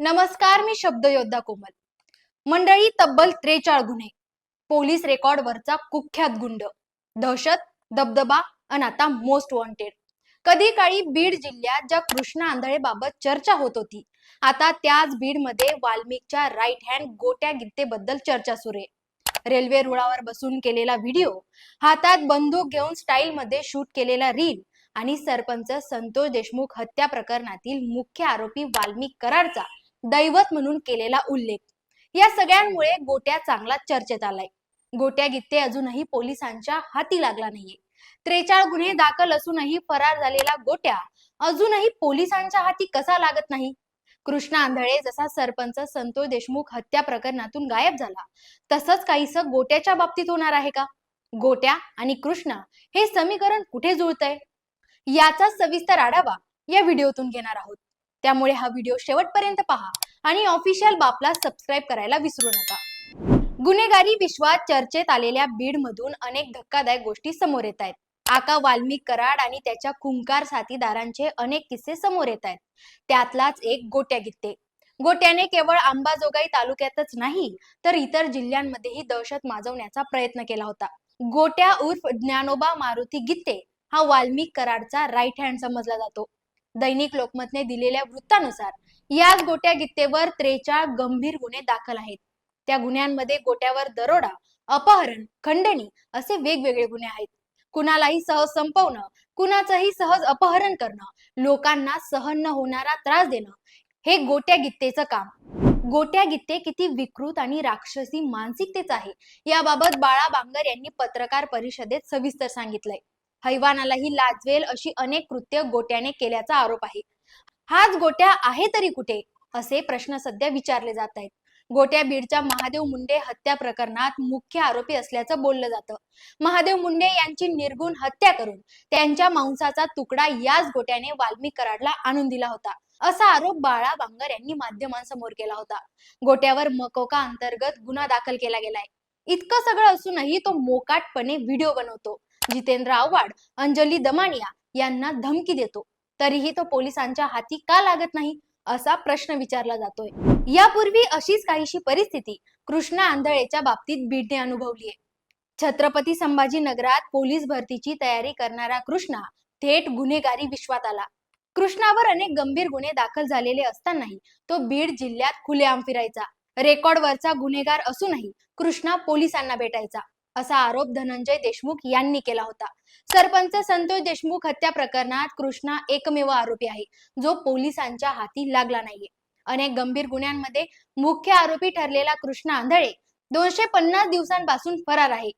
नमस्कार मी शब्दयोद्धा कोमल. मंडळी तब्बल त्रेचाळ गुन्हे. पोलीस रेकॉर्डवरचा कुख्यात गुंड. दहशत दबदबा आणि आता मोस्ट वॉन्टेड. कधी काळी बीड जिल्ह्यात ज्या कृष्णा आंधळे बाबत चर्चा होत होती आता त्याच बीडमध्ये वाल्मिकच्या राईट हँड गोट्या गित्तेबद्दल चर्चा सुरू आहे. रेल्वे रुळावर बसून केलेला व्हिडिओ हातात बंदूक घेऊन स्टाईल मध्ये शूट केलेला रील आणि सरपंच संतोष देशमुख हत्या प्रकरणातील मुख्य आरोपी वाल्मिक कराडचा दैवत म्हणून केलेला उल्लेख. या सगळ्यांमुळे गोट्या चांगला चर्चेत आलाय. गोट्या गित्ते अजूनही पोलिसांच्या हाती लागला नाहीये. त्रेचाळ गुन्हे दाखल असूनही फरार झालेला गोट्या अजूनही पोलिसांच्या हाती कसा लागत नाही? कृष्णा आंधळे जसा सरपंच संतोष देशमुख हत्या प्रकरणातून गायब झाला तसंच काहीस गोट्याच्या बाबतीत होणार आहे का? गोट्या आणि कृष्णा हे समीकरण कुठे जुळतंय? याचा सविस्तर आढावा या व्हिडिओतून घेणार आहोत. त्यामुळे हा व्हिडिओ शेवटपर्यंत पहा आणि ऑफिशियल बापला सबस्क्राईब करायला विसरू नका. गुन्हेगारी विश्वात चर्चेत आलेल्या बीड मधून अनेक धक्कादायक गोष्टी समोर येत आहेत. आका वाल्मिक कराड आणि त्याच्या खुंकार साथीदारांचे अनेक किस्से समोर येत आहेत. त्यातलाच एक गोट्या गित्ते गोट्याने केवळ अंबाजोगाई तालुक्यातच नाही तर इतर जिल्ह्यांमध्येही दहशत माजवण्याचा प्रयत्न केला होता. गोट्या उर्फ ज्ञानोबा मारुती गित्ते हा वाल्मिक कराडचा राईट हँड समजला जातो. दैनिक लोकमतने दिलेल्या वृत्तानुसार याच गोट्या गित्तेवर त्रेचाळ गंभीर गुन्हे दाखल आहेत. त्या गुन्ह्यांमध्ये गोट्यावर दरोडा अपहरण खंडणी असे वेगवेगळे गुन्हे आहेत. कुणालाही सहज संपवणं कुणाचंही सहज अपहरण करणं लोकांना सहन न होणारा त्रास देणं हे गोट्या गित्तेचं काम. गोट्या गित्ते किती विकृत आणि राक्षसी मानसिकतेच आहे याबाबत बाळा बांगर यांनी पत्रकार परिषदेत सविस्तर सांगितलंय. हैवानालाही लाजवेल अशी अनेक कृत्य गोट्याने केल्याचा आरोप आहे. हाच गोट्या आहे तरी कुठे? असे प्रश्न सध्या विचारले जात आहेत. गोट्या बीडच्या महादेव मुंडे हत्या प्रकरणात मुख्य आरोपी असल्याचं बोललं जातं. महादेव मुंडे यांची निर्गुण हत्या करून त्यांच्या मांसाचा तुकडा याच गोट्याने वाल्मी कराडला आणून दिला होता. असा आरोप बाळा बांगर यांनी माध्यमांसमोर केला होता. गोट्यावर मकोका अंतर्गत गुन्हा दाखल केला गेलाय. इतकं सगळं असूनही तो मोकाटपणे व्हिडिओ बनवतो. जितेंद्र आव्हाड अंजली दमानिया यांना धमकी देतो. तरीही तो पोलिसांच्या हाती का लागत नाही असा प्रश्न विचारला जातोय. यापूर्वी अशीच काहीशी परिस्थिती कृष्णा आंधळेच्या बाबतीत बीडने अनुभवली आहे छत्रपती संभाजी नगरात पोलीस भरतीची तयारी करणारा कृष्णा थेट गुन्हेगारी विश्वात आला. कृष्णावर अनेक गंभीर गुन्हे दाखल झालेले असतानाही तो बीड जिल्ह्यात खुलेआम फिरायचा. रेकॉर्डवरचा गुन्हेगार असूनही कृष्णा पोलिसांना भेटायचा. असा आरोप धनंजय देशमुख यांनी केला होता. सरपंच संतोष देशमुख हत्या प्रकरणात कृष्णा एकमेव आरोपी आहे. जो पोलिसांच्या हाती लागला नाहीये. अनेक गंभीर गुन्ह्यांमध्ये मुख्य आरोपी ठरलेला कृष्णा आंधळे दोनशे पन्नास दिवसांपासून फरार आहे.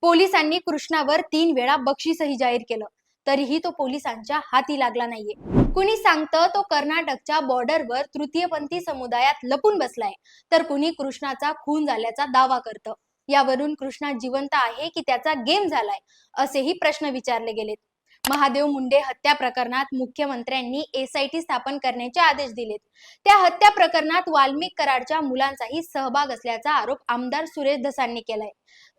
पोलिसांनी कृष्णावर तीन वेळा बक्षीसही जाहीर केलं. तरीही तो पोलिसांच्या हाती लागला नाहीये. कुणी सांगतं तो कर्नाटकच्या बॉर्डरवर तृतीयपंथी समुदायात लपून बसलाय. तर कुणी कृष्णाचा खून झाल्याचा दावा करतं. यावरून कृष्णा जिवंत आहे की त्याचा गेम झालाय असेही प्रश्न विचारले गेलेत. महादेव मुंडे हत्या प्रकरणात मुख्यमंत्र्यांनी एसआयटी स्थापन करण्याचे आदेश दिलेत. त्या हत्या प्रकरणात वाल्मिक कराडच्या मुलांचाही सहभाग असल्याचा आरोप आमदार सुरेश धसांनी केलाय.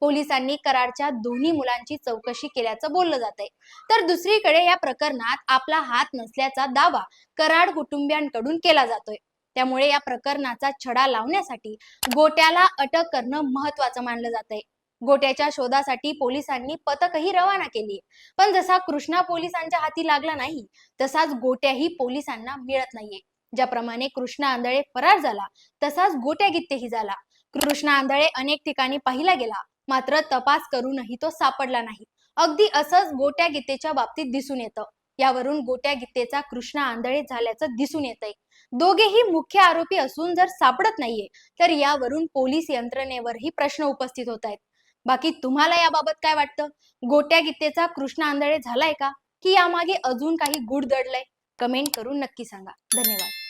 पोलिसांनी कराडच्या दोन्ही मुलांची चौकशी केल्याचं बोललं जात आहे तर दुसरीकडे या प्रकरणात आपला हात नसल्याचा दावा कराड कुटुंबियांकडून केला जातोय. त्यामुळे या प्रकरणाचा छडा लावण्यासाठी गोट्याला अटक करणं महत्वाचं मानलं जात आहे गोट्याच्या शोधासाठी पोलिसांनी पथकही रवाना केली पण जसा कृष्णा पोलिसांच्या हाती लागला नाही तसाच गोट्याही पोलिसांना मिळत नाहीये. ज्याप्रमाणे कृष्णा आंधळे फरार झाला तसाच गोट्या गित्तेही झाला. कृष्णा आंधळे अनेक ठिकाणी पाहिला गेला मात्र तपास करूनही तो सापडला नाही. अगदी असंच गोट्या गीतेच्या बाबतीत दिसून येतं. यावरून गोट्या गीतेचा कृष्णा आंधळे झाल्याचं दिसून येतंय. दोघेही मुख्य आरोपी असून जर सापडत नाहीये तर यावरून पोलीस यंत्रणेवरही प्रश्न उपस्थित होत आहेत बाकी तुम्हाला याबाबत काय वाटतं? गोट्या गीतेचा कृष्णा आंधळे झालाय का? की यामागे अजून काही गुड दडलंय? कमेंट करून नक्की सांगा. धन्यवाद.